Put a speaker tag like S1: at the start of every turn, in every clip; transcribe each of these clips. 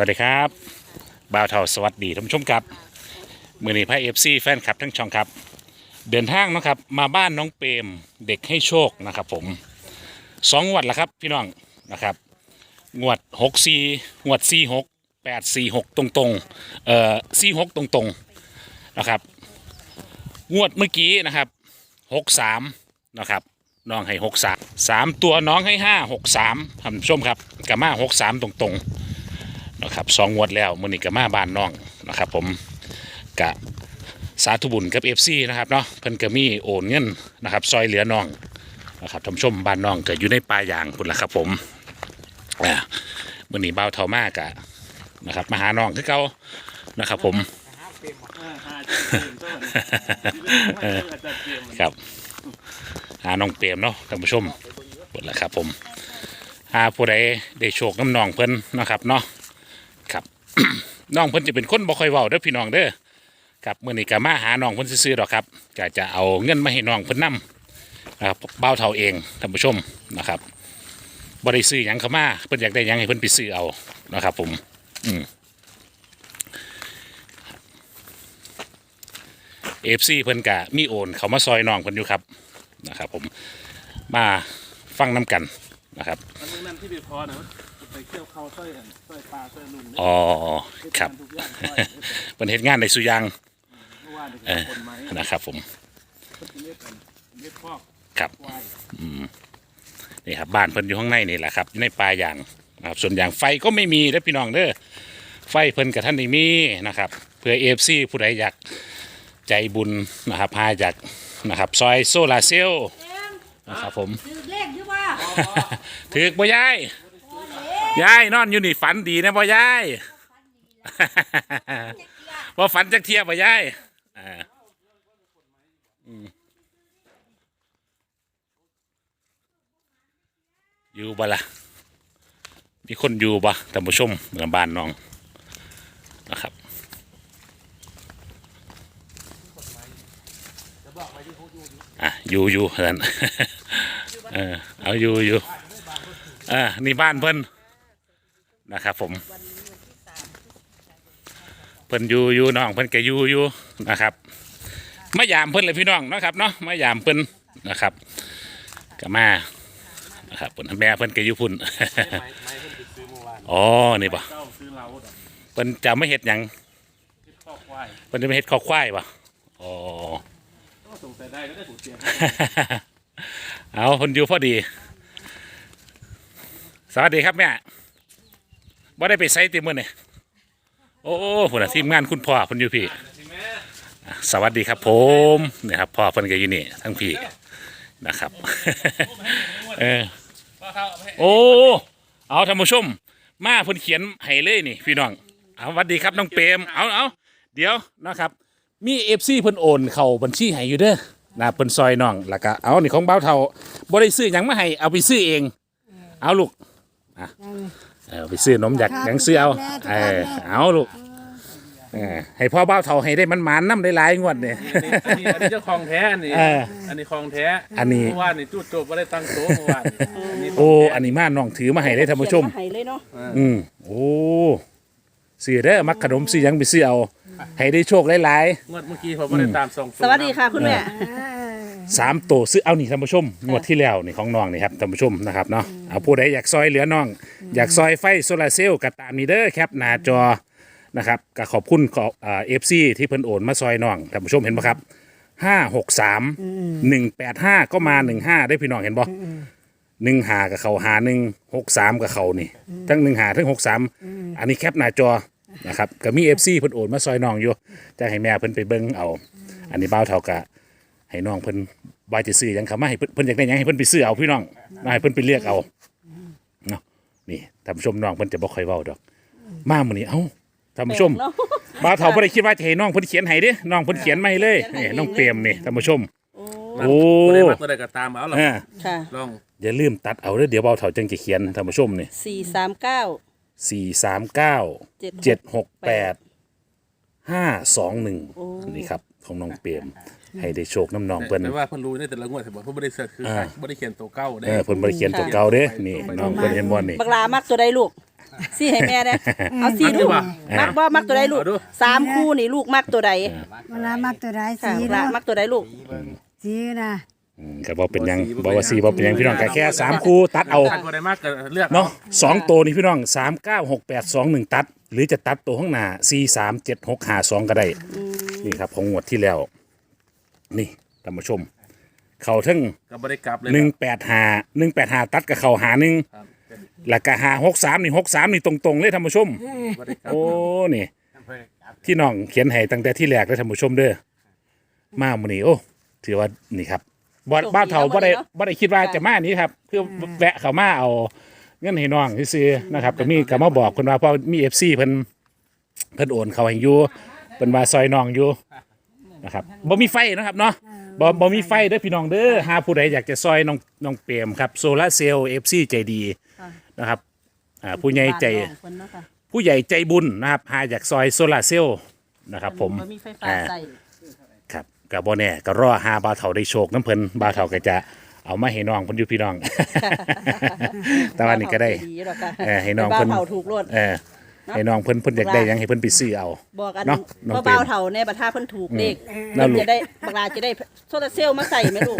S1: วัสดีครับบ่าวเทาสวัสดีท่านผู้ชมครับมือนี้พายเอฟซีแฟนคลับทั้งช่องครับ เดินทางนะครับมาบ้านน้องเปรมเด็กให้โชคนะครับ ผมสองงวดแล้วครับพี่น้องนะครับงวดหกสี่งวดสี่หกแปดสี่หกตรงตรงๆเอ่อสี่หกตรงตรงๆนะครับงวดเมื่อกี้นะครับหกสามนะครับน้องให้หกสามสามตัวน้องให้ห้าหกสามท่านผู้ชมครับกับมาหกสามตรงตรงๆ นะครับสองงวดแล้วมือนี้ก็มาบ้านน้องนะครับผมกะสาธุบุญกับเอฟซีนะครับเนาะเพิ่นก็มีโอนเงินนะครับซอยเหลือน้องนะครับท่านผู้ชมบ้านน้องก็อยู่ในป่ายางพุ่นละครับผมอ่ามือนี้เบาเท่ามากะนะครับมาหาน้องคือเก่านะครับผมครับหาน้องเปรมเนาะท่านผู้ชมพุ่นละครับผมหาผู้ใดได้โชคน้ำนองเพิ่นนะครับเนาะ น้องเพิ่นจะเป็นคนบ่ค่อยเว้าเด้อพี่น้องเด้อครับมื้อนี้ก็มาหาน้องเพิ่นซื่อๆดอกครับก็จะเอาเงินมาให้น้องเพิ่นนํนะครับเบ้าเท่าเองท่านผู้ชมนะครับบ่ได้ซื้อหยังเข้ามาเพิ่นอยากได้หยังให้เพิ่นไปซื้อเอานะครับ ผม อืม FC เพิ่นก็มีโอนเขามาซอยน้องเพิ่นอยู่ครับนะครับ ผมมาฟังน้ำกันนะครับ
S2: อันนี้นั่นที่ไปพอนะ เที่ยวเขาสร้อยอันสร้อยปลาสร้อยลุง
S1: อ๋อครับ
S2: ทุกอย่างสร้อย
S1: เพิ่นเฮ็ดงานในสุอยาง
S2: เมื่อวาน
S1: เอ
S2: เด็
S1: อ
S2: กคนไหม
S1: นะครับผม
S2: ก็จะเรียกกันเรียกคอก
S1: ครับ
S2: ควาย
S1: นี่ครับบ้านเพิ่นอยู่ข้างในนี่แหละครับอยู่ในป่ายางนะครับส่วนอย่างไฟก็ไม่มีเด้อพี่น้องเด้อไฟเพิ่นกับท่านนี่มีนะครับเพื่อเอฟซีผู้ใดอยากใจบุญนะครับพาจากนะครับซอยโซลาร์เซลล์นะครับผม
S3: ถือเลขอยู่ว่า
S1: ถือกบ่ยาย ยายนอนอยู่นี่ฝันดีนะบ่ยายว่าฝันจักเทียบบ่ยายอ่าอืมอยู่บ่ล่ะมีคนอยู่บ่ท่านผู้ชมเมืองบ้านน้องนะครับอะอยู่อยู่เหินเออเอาอยู่อยู่อ่านี่บ้านเพิ่น นะครับผมเพิ่นอยู่อยู่น้องเพิ่นก็อยู่อยู่นะครับมายามเพิ่นเลยพี่น้องเนาะครับเนาะมายามเพิ่นนะครับก็มานะครับเพิ่นแม่เพิ่นก็อยู่พุ่น
S2: ไม้ไม้เพิ่นไปซื้อเมื่อวาน
S1: อ๋อนี่ป่ะ
S2: เจ้าซื้อเราดอก
S1: เพิ่นจะไม่เฮ็ดหยัง
S2: เรียกคอกควาย
S1: เพิ่นจะไม่เฮ็ดข้าวควายป่ะอ๋อ
S2: ก็สงสัยได้ก็ได้ถูกเสียง
S1: เอาเพิ่นอยู่พอดี สวัสดีครับแม่ บ่ได้ไปไสติมื้อนี่โอ้พุ่นน่ะทีมงานคุณพ่อเพิ่นอยู่พี่ สวัสดีครับผมนี่ครับพ่อเพิ่นก็อยู่นี่ทั้งพี่นะครับเออโอ้เอาท่านผู้ชม มาเพิ่นเขียนให้เลยนี่ พี่น้องเอาสวัสดีครับน้องเปรมเอาเอาเดี๋ยวนะครับ มีเอฟซีเพิ่นโอนเข้าบัญชีให้อยู่เด้อนะเพิ่นซอยน้องแล้วก็เอานี่ของเบ้าเท่าบ่ได้ซื้อหยังมาให้เอาไปซื้อเอง เอาลูกอะ เออไปซื้อนมอยากหยังซื้อเอาเออเอาลูกเออให้พ่อเบ้าเท่าให้ได้มันหมานๆนำหลายๆงวดเนี่ย
S2: อันนี้อันนี้เจ้าของแท้อันนี้
S1: เออ
S2: อันนี้ของแท้
S1: อันนี้
S2: เมื่อวานนี่จุดจบไม่ได้ตั้งโต๊ะเมื่อวานนี่อันนี้
S1: โอ้ อันนี้มาน้องถือมาให้ได้ท่านผู้ชม
S3: ให้เลยเนาะ
S1: อืมโอ้ซื้อเด้อมักขนมซื้อหยังไปซื้อเอา ให้ได้โชคหลาย
S2: งวดเมื่อกี้ผมไม่ได้ตามส่ง
S3: สวัสดีค่ะคุณแม่
S1: ๆ สามโตวซื้อเอานี่ท่านผู้ชมงวดที่แล้วนี่ของน้องนี่ครับท่านผู้ชมนะครับเนาะเอาผู้ใดอยากซอยเหลือน้อง อยากซอยไฟโซลาร์เซลล์ก็ตามนี้เด้อครับหน้าจอนะครับก็ขอบคุณขอเอฟซีที่เพิ่นโอนมาซอยน้องท่านผู้ชมเห็นปะครับห้าหกสามหนึ่งแปดห้าก็มาหนึ่งห้าได้พี่น้องเห็นบ่หนึ่งหากับเขาหาหนึ่งหกสามกับเขานี่ทั้งหนึ่งหาทั้งหกสามอันนี้แคปหน้าจอนะครับก็มีเอฟซีเพิ่นโอนมาซอยน้องอยู่จะให้แม่เพิ่นไปเบิ่งเอา อันนี้เบ้าเท่ากะ ให้น้องเพิ่นว่าจะซื้อหยังเขามาให้เพิ่นเพิ่นอยากได้หยังให้เพิ่นไปซื้อเอาพี่น้องมาให้เพิ่นไปเลือกเอาเนาะนี่ท่านผู้ชมน้องเพิ่นจะบ่ค่อยเว้าดอก มามื้อนี้เอ้าท่านผู้ชม
S3: เนาะ
S1: บ่าวเฒ่าบ่ได้คิดว่าจะให้น้องเพิ่นเขียนให้เด้น้องเพิ่นเขียนมาให้เลย
S3: เขียนให้
S1: นี่น้องเปรมนี่ท่านผู้ชม
S3: โอ้
S1: โอ้
S2: ไม่ได้มาตัวใดก็ตามเอาหรอก
S1: อ่า
S3: ค่ะ
S2: ลอง
S1: อย่าลืมตัดเอาเด้อเดี๋ยวบ่าวเฒ่าจังจะเขียนท่านผู้ชมนี่
S3: สี่สามเก้า
S1: 439
S3: เจ็ด
S1: 768 521 นี่ครับของน้องเปรม ให้ได้โชคน้ำนองเพิ่น
S2: แต่ว่าเพิ่นรู้ในแต่ละงวดแต่บอกเพิ่นบ่ได้เสิร์ชคือ
S1: อ่า
S2: บ่ได้เขียนตัวเก้าได้
S1: เออเพิ่นบ่ได้เขียนตัวเก่าเด้นี่น้องเพิ่นเห็นบ่นี่
S3: บักลามักตัวใดลูกสี่ให้แม่เด้เอาสี่ลูกมักบ่มักตัวใดลูกสามคู่นี่ลูกมักตัวใด
S4: เวลามักตัวใด
S3: ค่ะ
S4: สี
S3: บักลา
S4: เนาะ
S3: มักตัวใดลูก
S4: สีนะ
S1: อืมก็บ่เป็นหยังบ่ว่าสี่บ่เป็นหยังพี่น้องก็แค่สามคู่ตัดเอา
S2: ตัดบ่ได้มากก็เลือก
S1: เนาะสองตัวนี่พี่น้องสามเก้าหกแปดสองหนึ่งตัด หรือจะตัดตัวข้างหน้าสี่สามเจ็ดหกหาสองก็ได้นี่ครับของงวดที่แล้ว นี่ท่านผู้ชม เขาทั้ง
S2: ก็บ่ได้กลับเลย
S1: หนึ่งแปดหาหนึ่งแปดหาตัดกับเขาหาหนึ่ง
S2: ครับ
S1: แล้วก็หาหกสามนี่หกสามนี่ตรงๆเลยท่านผู้ชม
S2: บ่ได้กลับ
S1: โอ้นี่ ที่น้องเขียนให้ตั้งแต่ที่แรกเลยท่านผู้ชมเด้อมามื้อนี้โอ้ถือว่านี่ครับบ่
S3: โชคดี
S1: บ้านเฒ่า
S3: นะ
S1: บ่ได้
S3: วันนี้เนาะ
S1: บ่ได้คิดว่าจะมานี้ครับคือแวะเข้ามาเอาเงินให้น้องซื่อๆนะครับก็มีก็มาบอกเพิ่นว่าเพราะมี FC เพิ่นเพิ่นโอนเข้าให้อยู่เพิ่นว่าซอยน้องอยู่ นะครับบ่มีไฟนะครับเนาะบ่บ่มีไฟเด้อพี่น้องเด้อหาผู้ใดอยากจะซอยน้องน้องเปรมครับโซลาเซลล์ FC ใจดีนะครับอ่าผู้ใหญ่ใจ
S3: บ้านน้องเพิ่นเนาะค่ะ
S1: ผู้ใหญ่ใจบุญนะครับหาจากซอยโซลาร์เซลล์นะครับ ผม
S3: บ่มีไฟฟ้า
S1: อ่า
S3: ใส่
S1: ครับกับบ่แน่ก็รอหาบาวเถาได้โชคน้ำเพิ่นบาวเถาก็จะเอามาให้น้องเพิ่นอยู่พี่น้อง แต่ว่านี่ก็ได้
S3: ดีหรอกค่ะ
S1: เออให้น้อง
S3: บ้า
S1: เพิ่น
S3: เผาถูกรถ
S1: เออ ให้น้องเพิ่นเพิ่นอยากได้หยังให้เพิ่นไปซื้อเอา
S3: บอกกัน
S1: เนาะน้อง
S3: ว่า
S1: เปรม
S3: เบาเท่าในบัตรท่าเพิ่นถูกเลข
S1: นั่นลูก
S3: จะได้บักลาจะได้โซลาร์เซลล์มาใส่ไหมลูก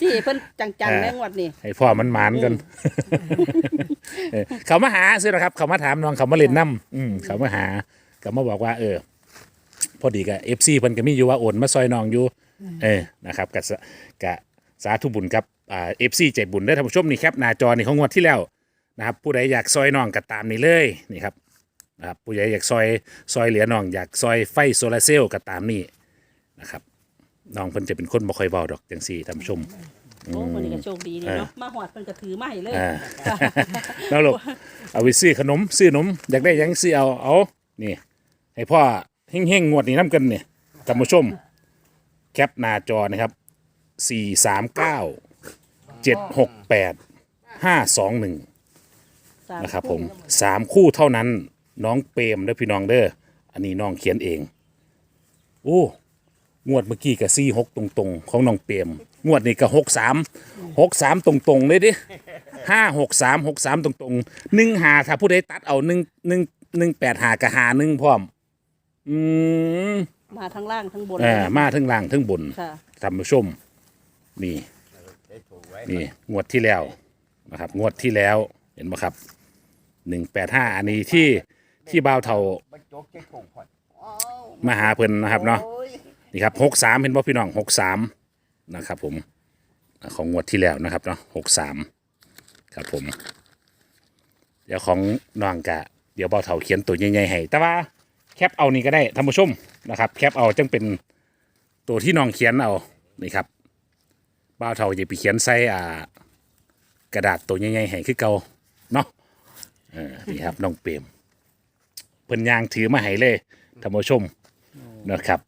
S3: สิเพิ่นจังๆแม่งวดนี่
S1: ให้พ่อมันหมานกันเออเขามาหาซื้อนะครับ เขามาถามน้องเขามาเล่นน้ำอืมเขามาหาเขามาบอกว่า เออ พอดีกับเอฟซีเพิ่นก็มีอยู่ว่าโอนมาซอยน้องอยู่ เออนะครับกับกับสาธุบุญครับอ่าเอฟซีใจบุญได้อท่านผู้ชมนี่แคปหน้าจอนี่ของงวดที่แล้วนะครับผู้ใดอยากซอยน้องก็ตามนี่เลยนี่ครับ นะครับผู้ใดอยากซอยซอยเหลือน้องอยากซอยไฟโซลาร์เซลล์ก็ตามนี่นะครับน้องเพิ่นจะเป็นคนบ่ค่อยเว้าดอกจังซี่ท่านผู้ชม
S3: โอ้คนนี้ก็โชคดีนี่เนาะมาหอดเพิ่นก็ถือมาให้เลย
S1: อ่าแล้วลูกเอาไปซื้อขนมซื้อขนมอยากได้หยังซื้อเอาเอานี่ให้พ่อเฮงๆงวดนี้น้ำกันเนี่ยท่านผู้ชม แคปหน้าจอนะครับสี่สามเก้าเจ็ดหกแปดห้าสองหนึ่ง
S3: สาม
S1: นะครับผมสามคู่เท่านั้น น้องเปรมเด้อพี่น้องเด้ออันนี้น้องเขียนเอง โอ้งวดเมื่อกี้กับซี่หกตรงๆ ของน้องเปรมงวดนี้ก็หกสามหกสามตรงๆเลยดิห้าหกสามหกสามตรงๆหนึ่งหาถ้าผู้ใดตัดเอาหนึ่งหนึ่งหนึ่งแปดหากะหาหนึ่งพร้อม อืม
S3: มาทั้งล่างทั้งบน
S1: เออมาทั้งล่างทั้งบน
S3: ค่ะ
S1: ท่านผู้ชม นี่ นี่งวดที่แล้วนะครับ งวดที่แล้วเห็นไหมครับหนึ่งแปดห้าอันนี้ที่ ที่บ่าวเทามาหาเพิ่นนะครับเนาะนี่ครับหกสามเห็นบ่พี่น้องหกสามนะครับ ผมของงวดที่แล้วนะครับเนาะหกสามครับผม เดี๋ยวของน้องกะ เดี๋ยวบ่าวเทาเขียนตัวใหญ่ๆให้แต่ว่าแคปเอานี่ก็ได้ท่านผู้ชมนะครับ แคปเอาจังเป็นตัวที่น้องเขียนเอานี่ครับบ้าวเทาจะไปเขียนใส่อ่ากระดาษตัวใหญ่ๆให้คือเก่าเนาะเออนี่ครับน้องเปรม พิ่นยางถือมาให้เลยท่านผู้ชมนะครับ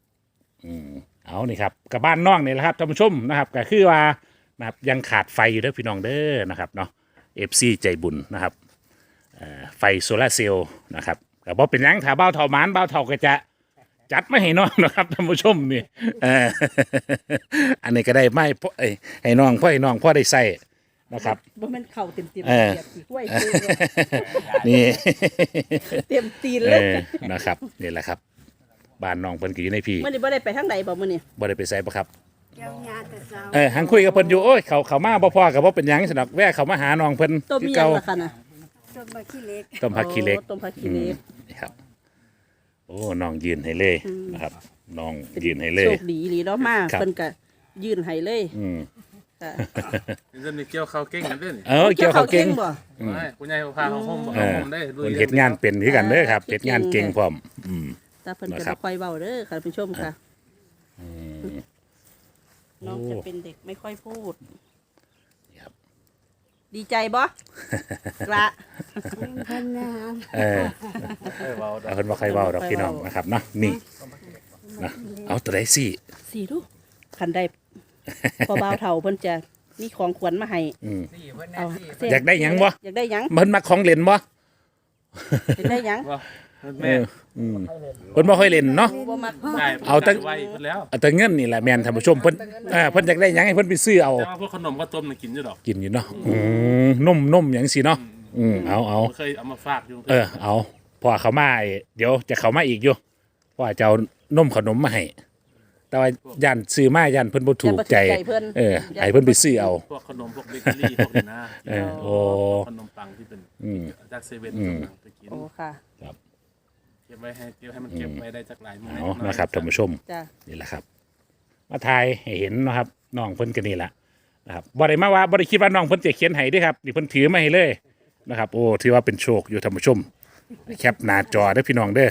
S1: อืมเอานี่ครับกับบ้านน้องนี่แหละครับท่านผู้ชมนะครับก็คือว่านะครับยังขาดไฟอยู่เด้อพี่น้องเด้อนะครับเนาะเอฟซีใจบุญนะครับเอ่อไฟโซลาร์เซลล์นะครับก็บ่เป็นหยังถ้าบ้าวเทาหมานบ้าวเทาก็จะจัดมาให้น้องนะครับท่านผู้ชมนี่เออ อันนี้ก็ได้ไม่พ่อเอ้ยให้น้องพ่อให้น้องพ่อได้ใส่ นะครับ
S3: บ่แม่นเข่าเต็มๆ
S1: เออ
S3: เสียบขี้ห้วยซื้อเลย
S1: นี่
S3: เต็มตีน
S1: เอ
S3: เลย
S1: อนะครับนี่แหละครับบ้านน้องเพิ่นก็อยู่ในพี่
S3: มื้อนี้บ่ได้ไปทางใดบ่มื้อนี้
S1: บ่ได้ไปใส่บ่ครับ
S4: เจ้าญาติเจ้า
S1: เออหังคุยกับเพิ่นอยู่โอ้ยเขาเขามาบ่พอกับบ่เป็นหยังสนักแว่เขามาหาน้องเพิ่น
S3: ต้ม
S1: คือ
S3: มีหยั
S1: เก่าง
S3: ล่ะค่ะน่ะ
S4: ต้นมะขี้เหล็ก
S1: ต้มผักขี้เหล็ก
S3: โอ้ต้มผักขี้เหล็ก
S1: นี่ครับ โอ้น้องยืนให้เลยนะครับน้องยืนให้เล
S3: โช
S1: ย
S3: คดีอีหลีเนาะมา
S1: ครับ
S3: เพิ่นก็ยื่นให้เลย
S1: อืม
S3: ค่ะ
S2: เรื่องนี้เกี่ยวข้าวเก่งกันเด้อนี่
S1: เออเกี่ยวเขาเก่ง
S3: บ่
S2: ไม่คุณยายพาเขาห่ม
S1: เอ
S2: เอา
S1: อ
S2: ห่มได้ลุย
S1: เพิ่นเฮ็ดงานเป็นคือกันเด้อครับ
S3: เฮ็
S1: เฮ็
S3: ด
S1: ดงาน
S3: เก่
S1: เก่
S3: ง
S1: งพร้อมอืม
S3: แต่เพิ่นก็
S1: นะครั
S3: บ่
S1: บ
S3: ค่อยเว้าเด้อค่ะท่านผู้ชมค่ะ
S1: ม
S3: น้อง
S1: โอ้
S3: จะเป็นเด็กไม่ค่อยพูด
S1: ครับ
S3: ดีใจบ่ ละ
S4: เพิ่นนะ
S1: เออเอาเพิ่นบ่ใครเว้าดอกพี่น้องนะครับเนาะนี่นะเอาตัวใดสิ
S3: สี่ดูคันได้ พอบ่าวเฒ่าเพิ่นจะมีของขวัญมาให้
S1: อืม
S3: เอาเส้น
S1: อยากได้หยังบ่
S3: อยากได้หยัง
S1: เพิ่นมักของเล่นบ่
S3: เป็นได้หยัง
S2: ว่า
S1: เอ
S2: แม่
S1: ออืมเพิ่นบ่ค่อยเล่นเนาะ
S3: บ่มัก
S2: ได้
S1: เอาตั้ง
S2: ไว้เพิ่นแล้ว
S1: เอาแต่เงินนี่แหละแม่นท่านผู้ชมเพิ่นเออเพิ่นอยากได้หยังให้เพิ่นไปซื้อเอา
S2: แต่ว่าพวกขนมก็ต้มน่ะกินอยู่ดอก
S1: กินอยู่เนาะอืมนมนมหยังสิเนาะอืมเอาเอา
S2: เคยเอามาฝากอยู่
S1: เออ เอาพอเขามาไอ้เดี๋ยวจะเขามาอีกอยู่เพราะว่าจะเอานมขนมมาให้ แต่ว่าย่านซื้อมาย่านเพิ่นบ่ถูกใจ
S3: เพิ่น
S1: เออให้เพิ่นไปซื้อเอา
S2: พวกขนมพวกเบเกอรี่พวกนี้นะ
S1: เออโอ้
S2: ขนมปังที่เป็น
S1: อืม
S2: จากเซเว่น
S1: อืม
S2: ไปกิน
S3: โอ้ค่ะ
S2: เก็บไว้ให้เก็บให้มันเก็บไว้ได้จากหลายมื้อ
S1: เอานะครับท่านผู้ชม
S3: จ้ะ
S1: นี่แหละครับ มาทายให้เห็นนะครับน้องเพิ่นก็นี่แหละนะครับบ่ได้มาว่าบ่ได้คิดว่าน้องเพิ่นจะเขียนให้เด้วยครับนี่เพิ่นถือมาให้เลยนะครับ โอ้ถือว่าเป็นโชคอยู่ท่านผู้ชมแคปหน้าจอเด้อพี่น้องเด้อ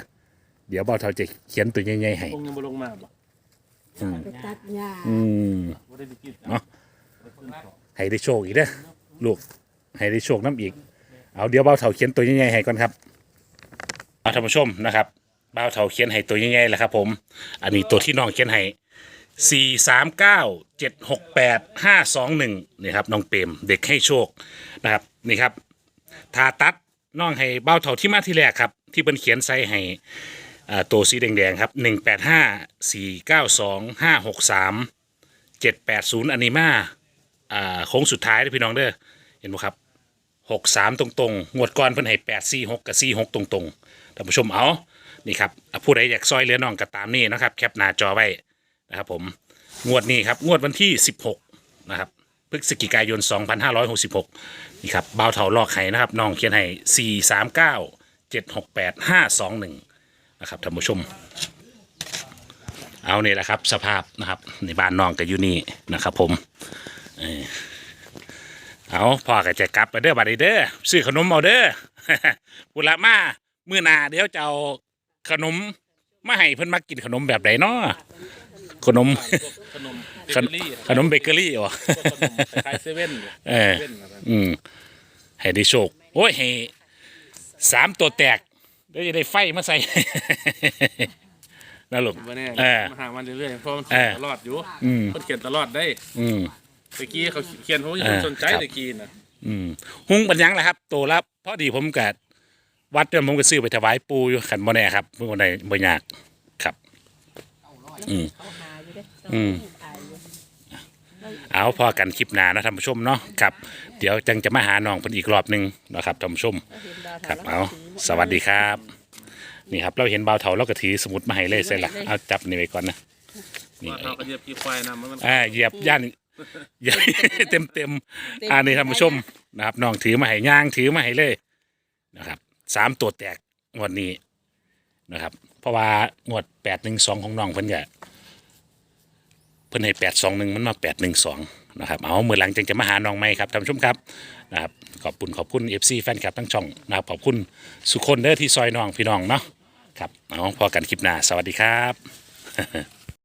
S1: เดี๋ยวเบาเท่าจะเขียนตัวใหญ่ๆให้
S2: คงยังบ่ลงมาบ่
S4: ไปตัดหญ้า
S1: อืมเนาะให้ได้โชคอีกเด้อลูกให้ได้โชคน้ำอีก เอาเดี๋ยวเบาเท่าเขียนตัวใหญ่ๆให้ก่อนครับเอาท่านผู้ชมนะครับเบาเท่าเขียนให้ตัวใหญ่ๆแล้วครับ ผม อันนี้ตัวที่น้องเขียนให้สี่สามเก้าเจ็ดหกแปดห้าสองหนึ่งนี่ครับน้องเปรมเด็กให้โชคนะครับนี่ครับทาตัดน้องให้เบาเท่าที่มาที่แรกครับ ที่เป็นเขียนใส่ให้ อ่าตัวสีแดงๆครับหนึ่งแปดห้าสี่เก้าสองห้าหกสามเจ็ดแปดศูนย์อนิมาอ่าโค้งสุดท้ายนะพี่น้องเด้อเห็นไหมครับหกสามตรงๆงวดก่อนเพิ่นให้แปดสี่หกกับสี่หกตรงๆท่านผู้ชมเอานี่ครับผู้ใดอยากซอยเหลือน้องก็ตามนี่นะครับ แคปหน้าจอไว้นะครับผมงวดนี้ครับงวดวันที่ 16 นะครับพฤศจิกายน 2566 นี่ครับเบาเถาลอกไห้นะครับน้องเขียนให้ 439 768 521 นะครับท่านผู้ชม เอานี่แหละครับ สภาพนะครับ ในบ้านน้องกับยูนี่นะครับผมเอาพ่อก็จะกลับไปเด้อบัดนี้เด้อซื้อขนมเอาเด้อ ปุระมามื้อหน้าเดี๋ยวจะเอาขนมมาให้เพิ่นมากินขนมแบบใดเนาะขนม
S2: ขนมเบ
S1: ข
S2: เกอรี่
S1: ขนมเบเกอรี่วะ
S2: พวกขนมคล้ายๆเซเว่น
S1: เออ
S2: เซเว่นอะไร
S1: อืมให้ได้โชค โอ้ยให้สามตัวแตก เดี๋ยวจะได้ไฟมาใส่นะลูก
S2: บ่แน่
S1: เออ
S2: มาหามันเรื่อยๆเพราะมัน
S1: เอ
S2: เขีย
S1: อ
S2: นตลอดอยู่
S1: อืม
S2: มันเขียนตลอดได้
S1: อืม
S2: ตะกี้เขาเขียนผมยัง
S1: เออ
S2: สนใจ
S1: ครับ
S2: ตะกี้นะ
S1: อืมหุ้งปัญญังแหละครับโตแล้วพอดีผมกัดวัดเดิมผมก็ซื้อไปถวายปูอยู่ขันบ่แน่ครับเมื่อวันใดบ่ยากครับ อืมอืม เอาพอกันคลิปหน้านะท่านผู้ชมเนาะครับ เดี๋ยวจังจะมาหาน้องเพิ่นอีกรอบหนึงนะครับท่านผู้ชมครับเอาสวัสดีครับ นี่ครับเราเห็นบ่าวเถาเราก็ถือสมุดมาให้เลยใส่ละเอาจับนี่ไว้ก่อนนะนี่
S2: ว่าเขาก็เหยียบขี้ควายนะมันมัน
S1: อ่าเหยียบย่านเต็มเต็มๆอ่านี่ท่านผู้ชมนะครับน้องถือมาให้ย่างถือมาให้เลยนะครับสามตัวแตกงวดนี้นะครับ เพราะว่างวดแปดหนึ่งสองของน้องเพิ่นก็เพิ่นให้แปดสองหนึ่งมันมาแปดหนึ่งสองนะครับเอาเมื่อหลังจังจะมาหาน้องไหมครับท่านผู้ชมครับนะครับขอบคุณขอบคุณเอฟซีแฟนคลับทั้งช่องนะครับขอบคุณสุคนเด้อที่ซอยน้องพี่น้องเนาะครับเอาพอกันคลิปหน้าสวัสดีครับ